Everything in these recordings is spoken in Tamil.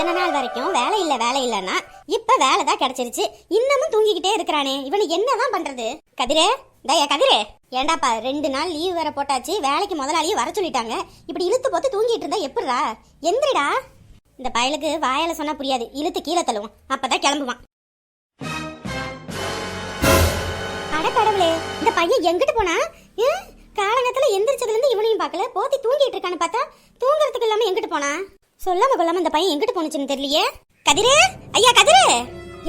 இத்தனை நாள் வரைக்கும் வேலை இல்ல வேலை இல்லைன்னா இப்ப வேலை தான் கிடைச்சிருச்சு. இன்னமும் தூங்கிக்கிட்டே இருக்கிறானே. இவனை என்னதான் பண்றது? கதிரே தயா கதிரே. ஏண்டாப்பா ரெண்டு நாள் லீவ் வேற போட்டாச்சு. வேலைக்கு முதலாளியே வர சொல்லிட்டாங்க. இப்படி இழுத்து போத்து தூங்கிட்டு இருந்தா எப்படிடா? எந்திரிடா. இந்த பயலுக்கு வாயால சொன்னா புரியாது. இழுத்து கீழே தள்ளுவோம் அப்பதான் கிளம்புவான். அட கடவுளே இந்த பையன் எங்கிட்டு போனா? ஏன் காலங்கத்துல எந்திரிச்சதுல இருந்து இவனையும் பார்க்கல. போத்தி தூங்கிட்டு இருக்கான்னு பார்த்தா தூங்குறதுக்கு இல்லாம எங்கிட்டு போனா? சொல்லாம கொள்ளாம இந்த பையன் எங்கிட்டு போனுச்சுன்னு தெரியலையே? கதிரு? ஐயா கதிரு?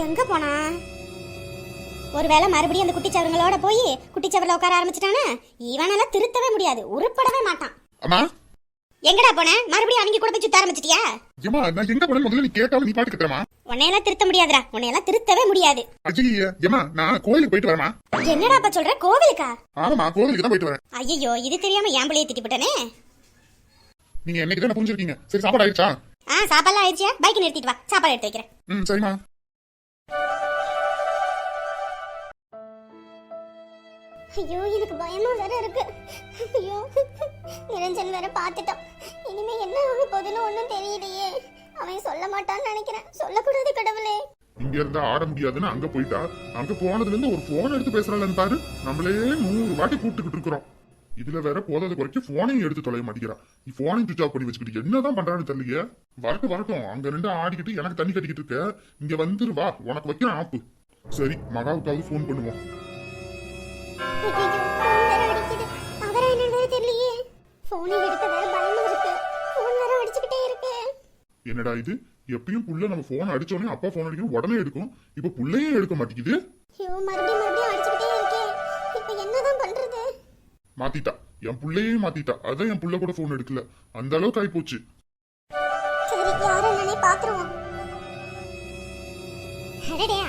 எங்க போனா? ஒருவேளை மறுபடியும் அந்த குட்டிச்சவருங்களோட போய் குட்டிச்சவரில் உட்கார ஆரம்பிச்சிட்டானா? இவனால திருத்தவே முடியாது உருப்படவே மாட்டான். அம்மா? எங்கடா போன? மறுபடியும் அவங்க கூட போய் சுத்த ஆரம்பிச்சிட்டியா? ஏமா நான் எங்க போனேன் முதல்ல நீ கேட்காம நீ பாட்டு கத்துறமா? உன்னையெல்லாம் திருத்த முடியாதுடா உன்னையெல்லாம் திருத்தவே முடியாது. அஜய் ஏமா நான் கோயிலுக்கு போயிட்டு வரமா என்னடா அப்ப சொல்ற கோவிலுக்கா? ஆமாமா கோவிலுக்கு தான் போயிட்டு வரேன். ஐயோ இது தெரியாம என் பிள்ளைய திட்டிவிட்டனே நீங்க என்னைக்கு தான் புரிஞ்சிருக்கீங்க? சரி சாப்பாடு ஆயிடுச்சா? ஆ சாப்பாடுலாம் ஆயிடுச்சியா பைக் நிறுத்திட்டு வா. சாப்பாடு எடுத்து வைக்கிறேன். ம் சரிம்மா. ஐயோ எனக்கு பயமா வேற இருக்கு. ஐயோ நிரஞ்சன் வேற பார்த்துட்டான். இனிமே என்ன ஆக போகுதுன்னு ஒன்றும் தெரியலையே. அவன் சொல்ல மாட்டான்னு நினைக்கிறேன். சொல்லக்கூடாது கடவுளே. இங்க இருந்தா ஆட முடியாதுன்னு அங்க போயிட்டா. அங்க போனதுல இருந்து ஒரு போன் எடுத்து பேசுறாள் பாரு. நம்மளே நூறு வாட்டி கூப்பிட்டுக்கிட்டு இருக்கிறோம். இதுல வேற போதாத குறைக்கு போனையும் எடுத்து தொலைய மாட்டேங்கிறா. நீ போனையும் சுவிச் ஆஃப் பண்ணி வச்சுக்கிட்டு என்னதான் பண்றான்னு தெரியலையே. வரட்டும் வரட்டும். அங்க ரெண்டு ஆடிக்கிட்டு எனக்கு தண்ணி கட்டிக்கிட்டு இருக்க. இங்க வந்துரு வா. உனக்கு வைக்கிறேன் ஆப்பு சரி மகாவுக்காவது ஃபோன் பண்ணுவோம். என்னடா இது? எப்பயும் புள்ள நம்ம போன் அடிச்சோடனே அப்பா போன் அடிக்கணும் உடனே எடுக்கும் இப்ப புள்ளையே எடுக்க மாட்டேங்குது. மாத்திட்டா. என் புள்ளையே மாத்திட்டா. அதான் என் புள்ள கூட போன் எடுக்கல. அந்த அளவுக்கு ஆயி போச்சு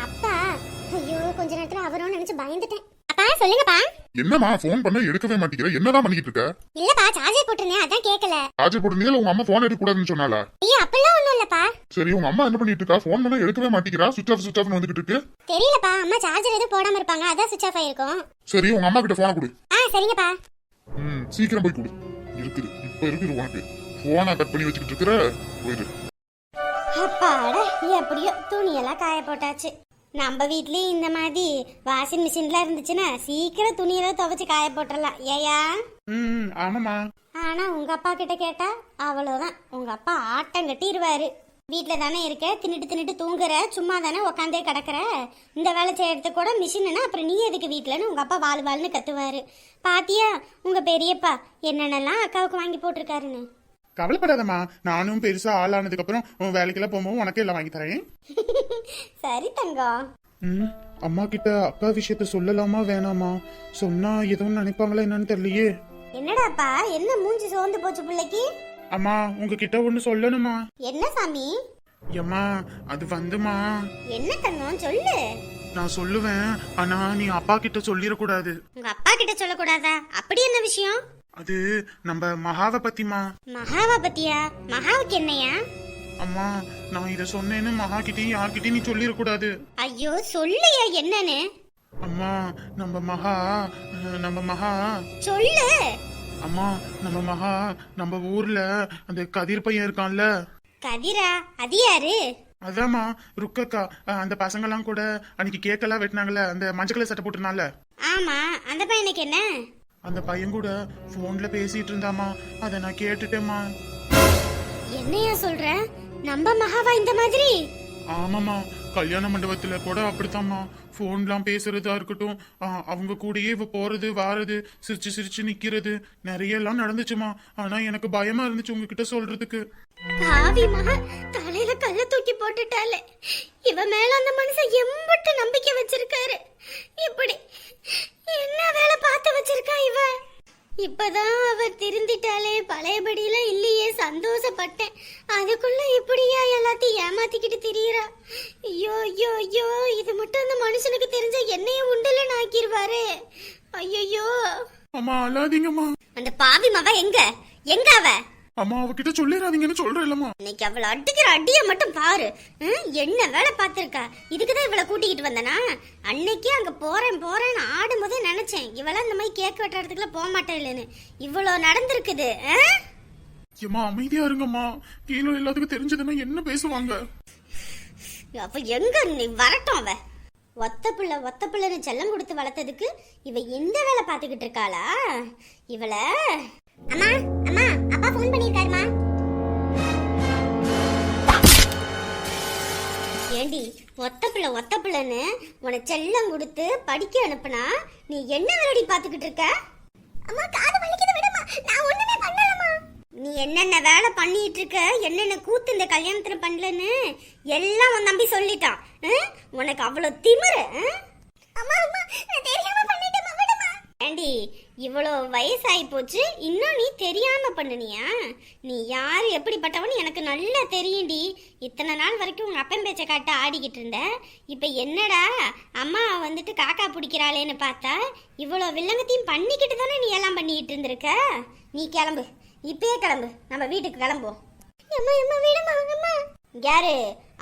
அப்பா. ஐயோ கொஞ்ச நேரத்துல அவரும் நினைச்சு பயந்துட்டேன். சொல்லுங்கப்பா. என்னம்மா போன் பண்ண எடுக்கவே மாட்டேங்கிற? என்னதான் பண்ணிக்கிட்டு இருக்க? இல்லப்பா சார்ஜர் போட்டிருந்தேன் அதான் கேட்கல ஆஜர் போட்டு உங்க அம்மா போன் எடுக்க கூடாதுன்னு சொன்னாலா ஐயோ அப்பெல்லாம் ஒண்ணும் இல்லப்பா. சரி உங்க அம்மா என்ன பண்ணிட்டு இருக்கா? போன் பண்ண எடுக்கவே மாட்டேங்கிறா? சுவிச் ஆஃப் சுவிச் ஆஃப் வந்துகிட்டு இருக்கு. தெரியலப்பா அம்மா சார்ஜர் எதுவும் போடாம இருப்பாங்க அதான் சுவிச் ஆஃப் ஆயிருக்கும். சரி உங்க அம்மா கிட்ட போனை கொடு. ஆ சரிங்கப்பா. ம் சீக்கிரம் போய் கொடு. இருக்குது. இப்ப இருக்குது உனக்கு போனை கட் பண்ணி வச்சுக்கிட்டு இருக்கிற போயிரு. அப்பாடா எப்படியோ துணியெல்லாம் காய போட்டாச்சு நம்ம வீட்லயும் இந்த மாதிரி வாஷிங் மிஷின்லாம் இருந்துச்சுன்னா சீக்கிரம் துணியெல்லாம் துவைச்சு காய போட்டுடலாம் ஏயா? ம் ஆமாமா ஆனா உங்க அப்பா கிட்ட கேட்டா அவ்வளவுதான். உங்க அப்பா ஆட்டம் கட்டிடுவாரு வீட்ல தானே இருக்க? தின்னுட்டு தின்னுட்டு தூங்குற? சும்மா தானே உக்காந்தே கிடக்குற? இந்த வேலை செய்யறதுக்கு கூட மிஷின்னா அப்புறம் நீ எதுக்கு வீட்லன்னு உங்க அப்பா வாழ் வாழ்னு கத்துவாரு. பாத்தியா? உங்க பெரியப்பா என்னென்னலாம் அக்காவுக்கு வாங்கி போட்டிருக்காருன்னு? கவலைப்படாதம்மா. நானும் பெருசா ஆளானதுக்கு அப்புறம் உன் வேலைக்கெல்லாம் போகும்போது உனக்கு எல்லாம் வாங்கி தரேன். சரி தங்கம் ம், அம்மா கிட்ட அக்கா விஷயத்த சொல்லலாமா வேணாமா? சொன்னா எதுவும் நினைப்பாங்களா என்னன்னு தெரியலையே. என்னடாப்பா என்ன மூஞ்சி சோர்ந்து போச்சு பிள்ளைக்கு? அம்மா உங்ககிட்ட ஒண்ணு சொல்லணுமா? என்ன சாமி? எம்மா அது வந்துமா? என்ன தங்கம் சொல்லு. நான் சொல்லுவேன் ஆனா நீ அப்பா கிட்ட சொல்லிடக்கூடாது. உங்க அப்பா கிட்ட சொல்லக்கூடாதா? அப்படி என்ன விஷயம்? அது நம்ம மகாவை பத்திமா மகாவா பத்தியா மகாவுக்கு என்னையா? அம்மா நான் இத சொன்னேன்னு மகா கிட்டயும் யார்கிட்டயும் நீ சொல்லிடக்கூடாது. ஐயோ சொல்லுயா என்னன்னு? அம்மா நம்ம மகா நம்ம மகா. சொல்லு. அம்மா நம்ம மகா நம்ம ஊர்ல அந்த கதிர் பையன் இருக்கான்ல. கதிரா? அது யாரு? அதாம்மா ருக்கக்கா. அந்த பசங்கெல்லாம் கூட அன்னைக்கு கேக்கெல்லாம் வெட்டினாங்கல்ல அந்த மஞ்சள் கலர் சட்டை போட்டிருந்தால ஆமா அந்த பையனுக்கு என்ன? அந்த பையன் கூட போன்ல பேசிட்டு இருந்தாமா அதை நான் கேட்டுட்டேம்மா. என்னையா சொல்ற? நம்ம மகாவா இந்த மாதிரி? ஆமாம்மா. கல்யாண மண்டபத்துல கூட அப்படித்தாம்மா. ஃபோன்லாம் பேசுறதா இருக்கட்டும். அவங்க கூடயே இவ போறது வாரது சிரிச்சு சிரிச்சு நிக்கிறது. நிறைய எல்லாம் நடந்துச்சுமா. ஆனா எனக்கு பயமா இருந்துச்சு உங்ககிட்ட சொல்றதுக்கு. பாவி தலையில கல்ல தூக்கி போட்டுட்டாலே. இவ மேல அந்த மனுஷன் எம்பட்டு நம்பிக்கை வச்சிருக்காரு. இப்படி என்ன வேலை பார்த்து வச்சிருக்கா இவ இப்பதான் அவ திருந்திட்டாலே பழையபடியெல்லாம் இல்லையே சந்தோஷப்பட்டேன். அதுக்குள்ள இப்படியா எல்லாத்தையும் ஏமாத்திக்கிட்டு திரியறா? ஐயோ ஐயோ ஐயோ இது மட்டும் அந்த மனுஷனுக்கு தெரிஞ்ச என்னைய உண்டல நாக்கிடுவாரு ஐயோ அம்மா அழாதீங்கம்மா. அந்த பாவி மவ எங்க? எங்க அவ? அம்மா அவகிட்ட சொல்லிடாதீங்கன்னு சொல்றேன்லம்மா இன்னைக்கு அவளை அடிக்கிற அடிய மட்டும் பாரு. என்ன வேலை பார்த்திருக்கா? இதுக்குதான் இவளை கூட்டிக்கிட்டு வந்தனா? அன்னைக்கு அங்க போறேன் போறேன்னு ஆடும்போதே நினைச்சேன். இவளாம் இந்த மாதிரி கேக் வெட்டுறதுக்குலாம் போக மாட்டேன் இல்லைன்னு. இவ்வளோ நடந்திருக்குது ஆ? ஏம்மா அமைதியா இருங்கம்மா. கீழே எல்லாத்துக்கும் தெரிஞ்சதுன்னா என்ன பேசுவாங்க? அப்ப எங்க நீ வரட்டும் அவ? ஒத்த பிள்ளை ஒத்த பிள்ளைன்னு செல்லம் கொடுத்து வளர்த்ததுக்கு இவ இந்த வேலை பார்த்துக்கிட்டு இருக்காளா? இவள அம்மா அம்மா. ஃபோன் பண்ணிருக்காருமா ஏண்டி ஒத்த பிள்ளை ஒத்த பிள்ளைன்னு உன செல்லம் கொடுத்து படிக்க அனுப்புனா நீ என்ன வேலடி பாத்துக்கிட்டு இருக்க? அம்மா காது வலிக்குது விடுமா. நான் ஒண்ணுமே பண்ணலமா நீ என்னென்ன வேலை பண்ணிட்டு இருக்க? என்னென்ன கூத்து இந்த கல்யாணத்துல பண்ணலன்னு எல்லாம் உன் தம்பி சொல்லிட்டான். உனக்கு அவ்வளவு திமிரு ஆ? அம்மா அம்மா நான் தெரியாம பண்ணிட்டேன் விடுமா ஏண்டி இவ்வளோ வயசாகி போச்சு இன்னும் நீ தெரியாம பண்ணுனியா? நீ யார் எப்படிப்பட்டவன்னு எனக்கு நல்லா தெரியும்டி. இத்தனை நாள் வரைக்கும் உங்க அப்பன் பேச்சை காட்ட ஆடிக்கிட்டு இருந்த. இப்போ என்னடா அம்மா வந்துட்டு காக்கா பிடிக்கிறாளேன்னு பார்த்தா இவ்வளோ வில்லங்கத்தையும் பண்ணிக்கிட்டு தானே நீ எல்லாம் பண்ணிக்கிட்டு இருந்திருக்க? நீ கிளம்பு. இப்பயே கிளம்பு. நம்ம வீட்டுக்கு கிளம்புவோம். அம்மா அம்மா விடுமா அம்மா யாரு?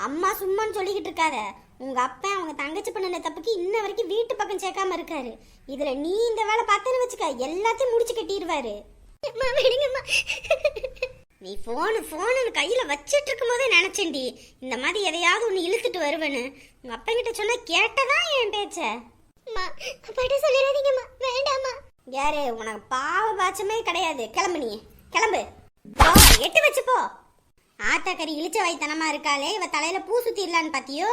அம்மா சும்மான்னு சொல்லிக்கிட்டு இருக்காத. உங்க அப்பா அவங்க தங்கச்சி பண்ணின தப்புக்கு இன்ன வரைக்கும் வீட்டு பக்கம் சேர்க்காம இருக்காரு. இதுல நீ இந்த வேலை பார்த்தேன்னு வச்சுக்க எல்லாத்தையும் முடிச்சு கட்டிடுவாரு. நீ போனு போனு கையில வச்சிட்டு இருக்கும் போதே நினைச்சேன்டி. இந்த மாதிரி எதையாவது ஒன்று இழுத்துட்டு வருவேன்னு. உங்க அப்பா கிட்ட சொன்னா கேட்டதா என் பேச்ச? அம்மா அப்பாட்ட சொல்லிடாதீங்கம்மா. வேண்டாம்மா. யாரு? உனக்கு பாவ பாச்சமே கிடையாது. கிளம்பு நீ. கிளம்பு. எட்டு வச்சு போ. ஆத்தாக்கறி இழிச்ச வைத்தனமா இருக்காளே. இவ தலையில பூ சுத்திடலான்னு பாத்தியோ?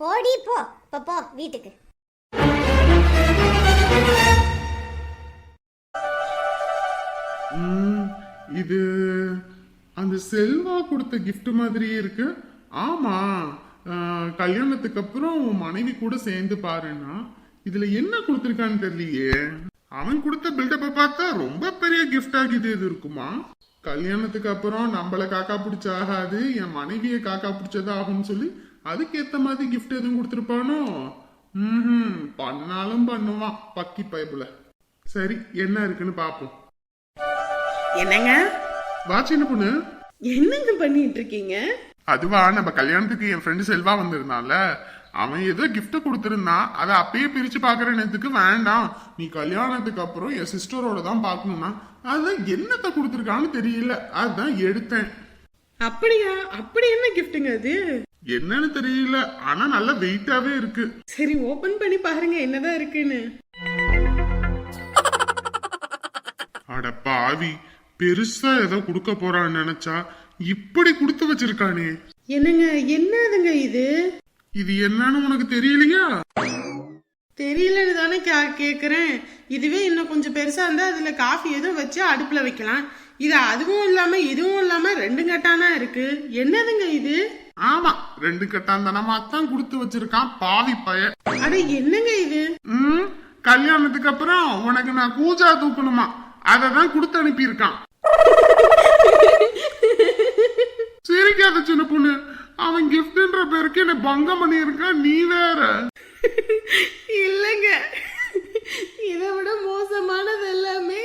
போடி போ. போ போ வீட்டுக்கு. ம், இது அந்த செல்வா கொடுத்த கிஃப்ட் மாதிரியே இருக்கு. ஆமா கல்யாணத்துக்கு அப்புறம் உன் மனைவி கூட சேர்ந்து பாருன்னா இதுல என்ன கொடுத்திருக்கான்னு தெரியலையே. அவன் கொடுத்த பில்டப்ப பார்த்தா ரொம்ப பெரிய கிஃப்ட் ஆகிது இது இருக்குமா? கல்யாணத்துக்கு அப்புறம் நம்மள காக்கா பிடிச்சாகாது என் மனைவியை காக்கா பிடிச்சதா ஆகும்னு சொல்லி அதுக்கேத்த மாதிரி gift எதுவும் கொடுத்திருப்பானோ? ம் பண்ணாலும் பண்ணுவான். பக்கி பைப்புல சரி என்ன இருக்குன்னு பாப்போம். என்னங்க? வா சின்ன பொண்ணு. என்னங்க பண்ணிட்டு இருக்கீங்க அதுவா நம்ம கல்யாணத்துக்கு என் ஃப்ரெண்டு செல்வா வந்திருந்தான்ல. அவன் ஏதோ gift கொடுத்திருந்தான். அதை அப்பயே பிரிச்சு பாக்குற நேரத்துக்கு வேண்டாம். நீ கல்யாணத்துக்கு அப்புறம் என் சிஸ்டரோட தான் பார்க்கணும்னா அதான் என்னத்த கொடுத்துருக்கான்னு தெரியல. அதான் எடுத்தேன். அப்படியா? அப்படி என்ன கிஃப்ட்டுங்க அது? என்னன்னு தெரியல ஆனா நல்ல வெயிட்டாவே இருக்கு. சரி ஓபன் பண்ணி பாருங்க என்னதான் இருக்குன்னு. அட பாவி பெருசா ஏதோ கொடுக்க போறான்னு நினைச்சா இப்படி கொடுத்து வச்சிருக்கானே. என்னங்க என்னதுங்க இது? இது என்னன்னு உனக்கு தெரியலையா? தெரியலன்னு தானே கேக்குறேன். இதுவே இன்னும் கொஞ்சம் பெருசா இருந்தா அதுல காஃபி எதுவும் வச்சு அடுப்புல வைக்கலாம். இது அதுவும் இல்லாம இதுவும் இல்லாம ரெண்டு கட்டானா இருக்கு? என்னதுங்க இது? ஆமா ரெண்டு கட்டாந்தனமா தான் கொடுத்து வச்சிருக்கான் பாவி பய அட என்னங்க இது? ம் கல்யாணத்துக்கு அப்புறம் உனக்கு நான் கூஜா தூக்கணுமா? அதை தான் கொடுத்து அனுப்பியிருக்கான். சிரிக்காத சின்ன பொண்ணு. அவன் கிஃப்ட்ன்ற பேருக்கு என்ன பங்கம் பண்ணியிருக்கான் நீ வேற. இல்லைங்க. இதை விட மோசமானது எல்லாமே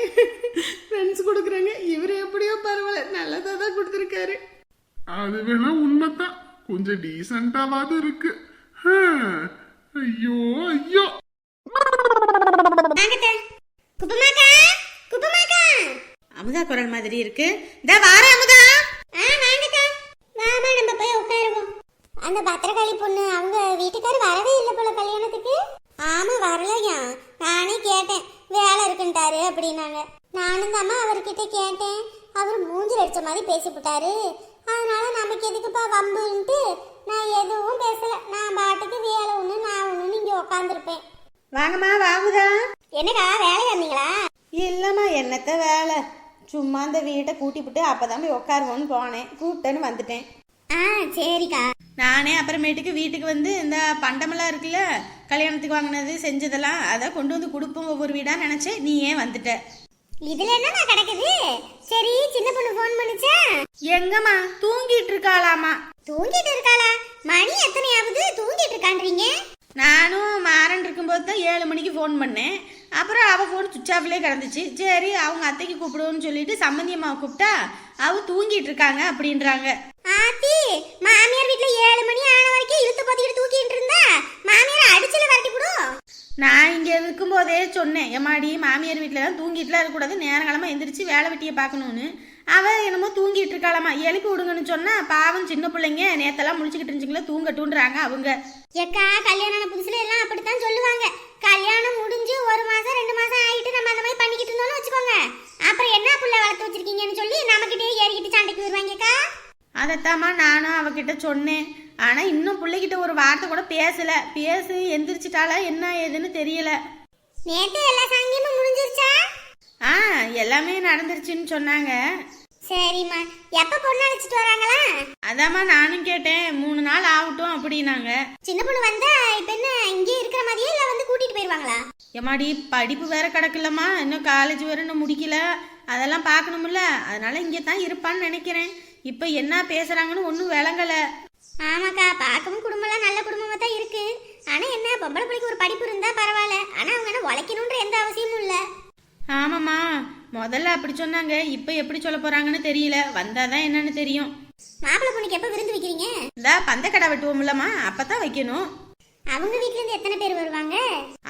ஃப்ரெண்ட்ஸ் கொடுக்குறாங்க. இவர் எப்படியோ பரவாயில்ல நல்லதா தான் கொடுத்துருக்காரு. அது வேணா உண்மைதான். கொஞ்சம் டீசென்டாவாது இருக்கு. ஐயோ ஐயோ. அமுதா குரல் மாதிரி இருக்கு. இந்த வார அமுதா. ஆ வாமா நம்ம போய் உட்காருவோம். அந்த பத்திரகாளி பொண்ணு அவங்க வீட்டுக்காரர் வரவே இல்லை போல கல்யாணத்துக்கு. ஆமா வரலையா? நானே கேட்டேன். வேலை இருக்குன்ட்டாரு அப்படின்னாங்க. நானும் தாம்மா அவர்கிட்ட கேட்டேன். அவர் மூஞ்சில் அடிச்ச மாதிரி பேசிவிட்டாரு. அதனால நமக்கு எதுக்குப்பா வம்புன்ட்டு நான் எதுவும் பேசல. நான் பாட்டுக்கு வேலை ஒன்று நான் ஒன்று இங்கே உட்காந்துருப்பேன் வாங்கம்மா வாங்குதா? என்னக்கா வேலையா இருந்தீங்களா இல்லைம்மா என்னத்த வேலை? சும்மா இந்த வீட்டை கூட்டிவிட்டு அப்பதான் போய் உட்காருவோன்னு போனேன். கூப்பிட்டேன்னு வந்துட்டேன். ஆ சரிக்கா. நானே அப்புறமேட்டுக்கு வீட்டுக்கு வந்து இந்த பண்டமெல்லாம் இருக்குல்ல கல்யாணத்துக்கு வாங்கினது செஞ்சதெல்லாம் அதை கொண்டு வந்து கொடுப்போம் ஒவ்வொரு வீடாக நினச்சேன். நீ ஏன் வந்துட்ட? இதுல என்னமா கிடக்குது? சரி சின்ன பொண்ணு ஃபோன் பண்ணுச்சா? எங்கம்மா? தூங்கிட்டு இருக்காளாமா தூங்கிட்டு இருக்காளா? மணி எத்தனை ஆகுது தூங்கிட்டு இருக்கான்றீங்க? நானும் மாறன் இருக்கும்போது தான் ஏழு மணிக்கு ஃபோன் பண்ணேன். அப்புறம் அவள் ஃபோன் சுவிச் ஆஃப்லேயே கிடந்துச்சு. சரி அவங்க அத்தைக்கு கூப்பிடுவோன்னு சொல்லிட்டு சம்மந்தி அம்மாவை கூப்பிட்டா அவ தூங்கிட்டு இருக்காங்க அப்படின்றாங்க. ஆத்தி மாமியார் வீட்ல ஏழு மணி ஆன வரைக்கும் இழுத்து போத்திக்கிட்டு தூக்கிட்டு இருந்தா மாமியார் அடிச்சுல விரட்டி விடும் நான் இங்கே இருக்கும்போதே சொன்னேன் எம்மாடி மாமியார் வீட்டில் தான் தூங்கிட்டுலாம் இருக்கக்கூடாது நேரங்காலமாக எந்திரிச்சு வேலை வெட்டியை பார்க்கணுன்னு அவ என்னமோ தூங்கிட்டு இருக்காளாமா எழுப்பி விடுங்கன்னு சொன்னா பாவம் சின்ன பிள்ளைங்க நேத்தெல்லாம் முழிச்சுக்கிட்டு இருந்துச்சுங்களா தூங்கட்டுன்றாங்க அவங்க. ஏக்கா கல்யாணம் புதுசுல எல்லாம் அப்படித்தான் சொல்லுவாங்க. கல்யாணம் முடிஞ்சு ஒரு மாசம் ரெண்டு மாசம் ஆயிட்டு நம்ம அந்த மாதிரி பண்ணிக்கிட்டு இருந்தோம்னு வச்சுக்கோங்க. அப்புறம் என்ன புள்ள வளர்த்து வச்சிருக்கீங்கன்னு சொல்லி நம்மகிட்டே ஏறிக்கிட்டு சண்டைக்கு வருவாங்கக்கா அதைத்தாம்மா நானும் அவகிட்ட சொன்னேன். ஆனா இன்னும் பிள்ளைகிட்ட ஒரு வார்த்தை கூட பேசல. பேசு எந்திரிச்சிட்டாளா? என்ன ஏதுன்னு தெரியல. நேத்து எல்லா சாங்கியமும் முடிஞ்சிருச்சா? ஆ எல்லாமே நடந்துருச்சுன்னு சொன்னாங்க. சரிம்மா. எப்ப பொண்ணு அழைச்சிட்டு வராங்களா? அதாம்மா நானும் கேட்டேன். மூணு நாள் ஆகட்டும் அப்படின்னாங்க. சின்ன பொண்ணு வந்தா இப்ப என்ன இங்கே இருக்கிற மாதிரியே இல்ல வந்து கூட்டிட்டு போயிருவாங்களா? எம்மாடி படிப்பு வேற கிடக்குல்லம்மா. இன்னும் காலேஜ் வேற இன்னும் முடிக்கல. அதெல்லாம் பார்க்கணும்ல. அதனால இங்கே தான் இருப்பான்னு நினைக்கிறேன். இப்போ என்ன பேசுறாங்கன்னு ஒன்றும் விளங்கலை. ஆமாக்கா பார்க்கவும் குடும்பம்லாம் நல்ல குடும்பமா தான் இருக்கு. ஆனா என்ன பொம்பளை பிள்ளைக்கு ஒரு படிப்பு இருந்தா பரவாயில்ல. ஆனா அவங்க என்ன உழைக்கணுன்ற எந்த அவசியமும் இல்ல. ஆமாம்மா முதல்ல அப்படி சொன்னாங்க இப்போ எப்படி சொல்ல போறாங்கன்னு தெரியல. வந்தாதான் என்னன்னு தெரியும். மாப்பிள்ளை பொண்ணுக்கு எப்ப விருந்து வைக்கிறீங்க? இந்த பந்தக்கடை வெட்டுவோம்லம்மா அப்பதான் வைக்கணும். அவங்க வீட்ல இருந்து எத்தனை பேர் வருவாங்க?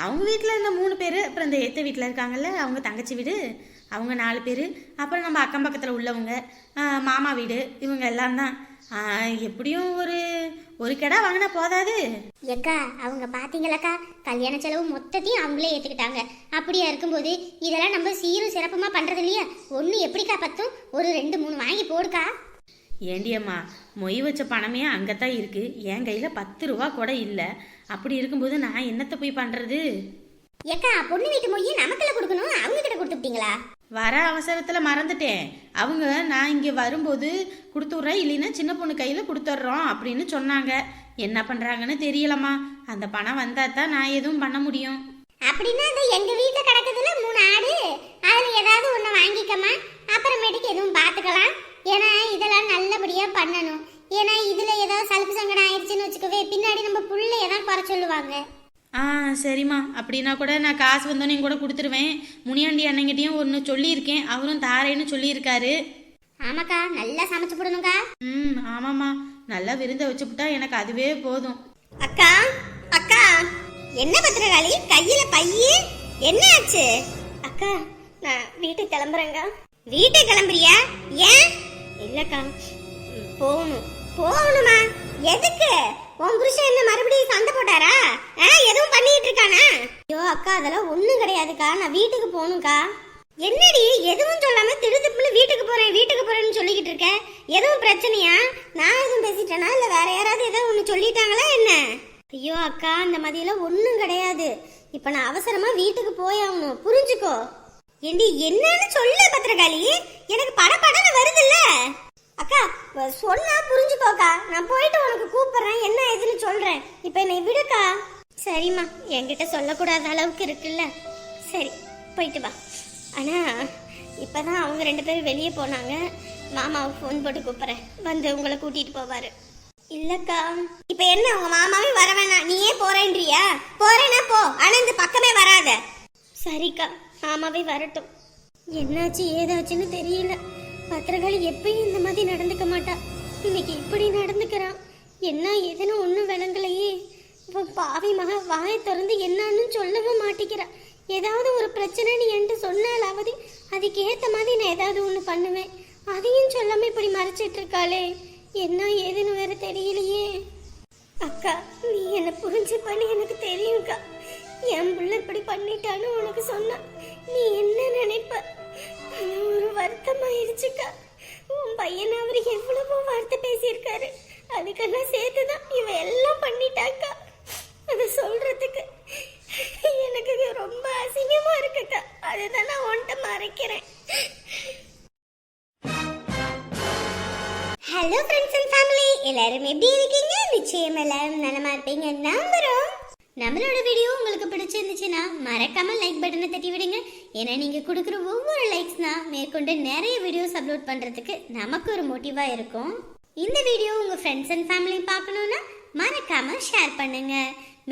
அவங்க வீட்டில் இந்த மூணு பேர் அப்புறம் இந்த எத்த வீட்டில் இருக்காங்கல்ல அவங்க தங்கச்சி வீடு அவங்க நாலு பேர் அப்புறம் நம்ம அக்கம் பக்கத்தில் உள்ளவங்க மாமா வீடு இவங்க எல்லாம் தான் எப்படியும் ஒரு ஒரு கடை வாங்கினா போதாது. எக்கா அவங்க பாத்தீங்களாக்கா கல்யாண செலவு மொத்தத்தையும் அவங்களே ஏத்துக்கிட்டாங்க. அப்படியா இருக்கும்போது இதெல்லாம் நம்ம சீரும் சிறப்புமா பண்றது இல்லையா? ஒண்ணு எப்படிக்கா பத்தும்? ஒரு ரெண்டு மூணு வாங்கி போடுக்கா. ஏண்டியம்மா மொய் வச்ச பணமே அங்கே தான் இருக்குது என் கையில் பத்து ரூபா கூட இல்லை. அப்படி இருக்கும்போது நான் என்னத்தை போய் பண்ணுறது ஏக்கா பொண்ணு வீட்டு மொய்யை நமக்குள்ள கொடுக்கணும். அவங்க கிட்ட கொடுத்துட்டீங்களா வர அவசரத்தில் மறந்துட்டேன். அவங்க நான் இங்கே வரும்போது கொடுத்துட்றேன் இல்லைன்னா சின்ன பொண்ணு கையில் கொடுத்துட்றோம் அப்படின்னு சொன்னாங்க. என்ன பண்ணுறாங்கன்னு தெரியலம்மா. அந்த பணம் வந்தால் தான் நான் எதுவும் பண்ண முடியும். அப்படின்னா அந்த எங்கள் வீட்டில் கிடக்குதுல மூணு ஆடு. அதில் ஏதாவது ஒன்று வாங்கிக்கமா அப்புறமேட்டுக்கு எதுவும் பார்த்துக்கலாம் ஏன்னா இதெல்லாம் நல்லபடியாக பண்ணணும். ஏன்னா இதில் ஏதாவது சலுப்பு சங்கடம் ஆயிடுச்சுன்னு வச்சுக்கவே பின்னாடி நம்ம பிள்ளையதான் குறை சொல்லுவாங்க. ஆ சரிம்மா. அப்படின்னா கூட நான் காசு வந்தோன்னே கூட கொடுத்துருவேன். முனியாண்டி அண்ணங்கிட்டையும் ஒன்று சொல்லியிருக்கேன். அவரும் தாரேன்னு சொல்லியிருக்காரு. ஆமாக்கா நல்லா சமைச்சு போடணும்க்கா. ம் ஆமாம்மா. நல்லா விருந்தை வச்சுப்புட்டா எனக்கு அதுவே போதும். அக்கா அக்கா என்ன பத்திரகாளி? கையில பைய? என்ன ஆச்சு? அக்கா நான் வீட்டுக்கு கிளம்புறேங்க வீட்டுக்கு கிளம்புறியா? ஏன்? இல்லக்கா. போகணும். போகணுமா? எதுக்கு? உன் புருஷன் என்ன மறுபடியும் சண்டை போட்டாரா? ஆ, எதுவும் பண்ணிட்டு இருக்கானா? ஐயோ அக்கா அதெல்லாம் ஒண்ணும் கிடையாதுக்கா. நான் வீட்டுக்கு போகணும்க்கா. என்னடி எதுவும் சொல்லாம திடுதிப்புல வீட்டுக்கு போறேன் வீட்டுக்கு போறேன்னு சொல்லிக்கிட்டு இருக்க? எதுவும் பிரச்சனையா? நான் எதுவும் பேசிட்டேனா? இல்ல வேற யாராவது ஏதோ ஒண்ணு சொல்லிட்டாங்களா என்ன? ஐயோ அக்கா இந்த மாதிரியெல்லாம் ஒண்ணும் கிடையாது. இப்ப நான் அவசரமா வீட்டுக்கு போயாகணும் புரிஞ்சுக்கோ. ஏண்டி என்னன்னு சொல்ல பத்திரகாளி. எனக்கு படபடன்னு வருதுல்ல. அக்கா சொன்னா புரிஞ்சுக்கோக்கா. நான் போயிட்டு உனக்கு கூப்பிடுறேன். என்ன ஏதுன்னு சொல்றேன். இப்ப என்னை விடுக்கா. சரிம்மா. என்கிட்ட சொல்லக்கூடாத அளவுக்கு இருக்குல்ல. சரி போயிட்டு வா. ஆனா இப்பதான் அவங்க ரெண்டு பேரும் வெளியே போனாங்க. மாமாவுக்கு ஃபோன் போட்டு கூப்பிடுறேன். வந்து உங்களை கூட்டிட்டு போவாரு. இல்லக்கா. இப்ப என்ன உங்க மாமாவே வர வேணாம். நீயே போறேன்றியா? போறேன்னா போ. ஆனா இந்த பக்கமே வராத. சரிக்கா. மாமாவே வரட்டும். என்னாச்சு ஏதாச்சுன்னு தெரியல. அவள் எப்பயும் இந்த மாதிரி நடந்துக்க மாட்டா. இன்னைக்கு இப்படி நடந்துக்கிறான் என்ன ஏதுன்னு ஒன்றும் விளங்கலையே. இப்போ பாவி மக வாயை திறந்து என்னன்னு சொல்லவும் மாட்டிக்கிறா. ஏதாவது ஒரு பிரச்சனை நீ என்கிட்ட சொன்னாலாவது அதுக்கேற்ற மாதிரி நான் ஏதாவது ஒன்று பண்ணுவேன். அதையும் சொல்லாம இப்படி மறைச்சிட்டு இருக்காளே. என்ன ஏதுன்னு வேற தெரியலையே. அக்கா நீ என்னை புரிஞ்சு பண்ணி எனக்கு தெரியும்க்கா என் புள்ள இப்படி பண்ணிட்டான்னு உனக்கு சொன்னா. நீ என்ன நினைப்ப? ஒரு வருத்தமாயிருச்சுக்கா பையன் அவர் எவ்வளவோ வார்த்தை பேசியிருக்காரு. அதுக்கெல்லாம் சேர்த்துதான் இவ எல்லாம் பண்ணிட்டாக்கா. அதை சொல்றதுக்கு எனக்கு இது ரொம்ப அசிங்கமா இருக்குக்கா. அதுதான் நான் உன்ட்ட மறைக்கிறேன். ஹலோ ஃப்ரெண்ட்ஸ் அண்ட் ஃபேமிலி எல்லாரும் எப்படி இருக்கீங்க? நிச்சயம் எல்லாரும் நலமா இருப்பீங்க. நம்புறோம் நம்மளோட வீடியோ உங்களுக்கு பிடிச்சிருந்துச்சுன்னா மறக்காம லைக் பட்டனை தட்டி விடுங்க. ஏன்னா நீங்க கொடுக்குற ஒவ்வொரு லைக்ஸ்னா மேற்கொண்டு நிறைய வீடியோஸ் அப்லோட் பண்றதுக்கு நமக்கு ஒரு மோட்டிவா இருக்கும். இந்த வீடியோ உங்க ஃப்ரெண்ட்ஸ் அண்ட் ஃபேமிலி பார்க்கணும்னா மறக்காம ஷேர் பண்ணுங்க.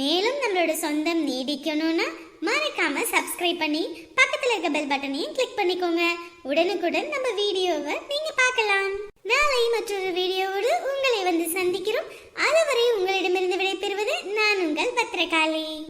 மேலும் நம்மளோட சொந்தம் நீடிக்கணும்னா மறக்காம சப்ஸ்கிரைப் பண்ணி பக்கத்துல இருக்க பெல் பட்டனையும் கிளிக் பண்ணிக்கோங்க. உடனுக்குடன் நம்ம வீடியோவை நீங்க பார்க்கலாம். நாளை மற்றொரு வீடியோவோடு உங்களை வந்து சந்திக்கிறோம். அதுவரை உங்களிடமிருந்து விடைபெறுவது நான் உங்கள் பத்திரகாளி.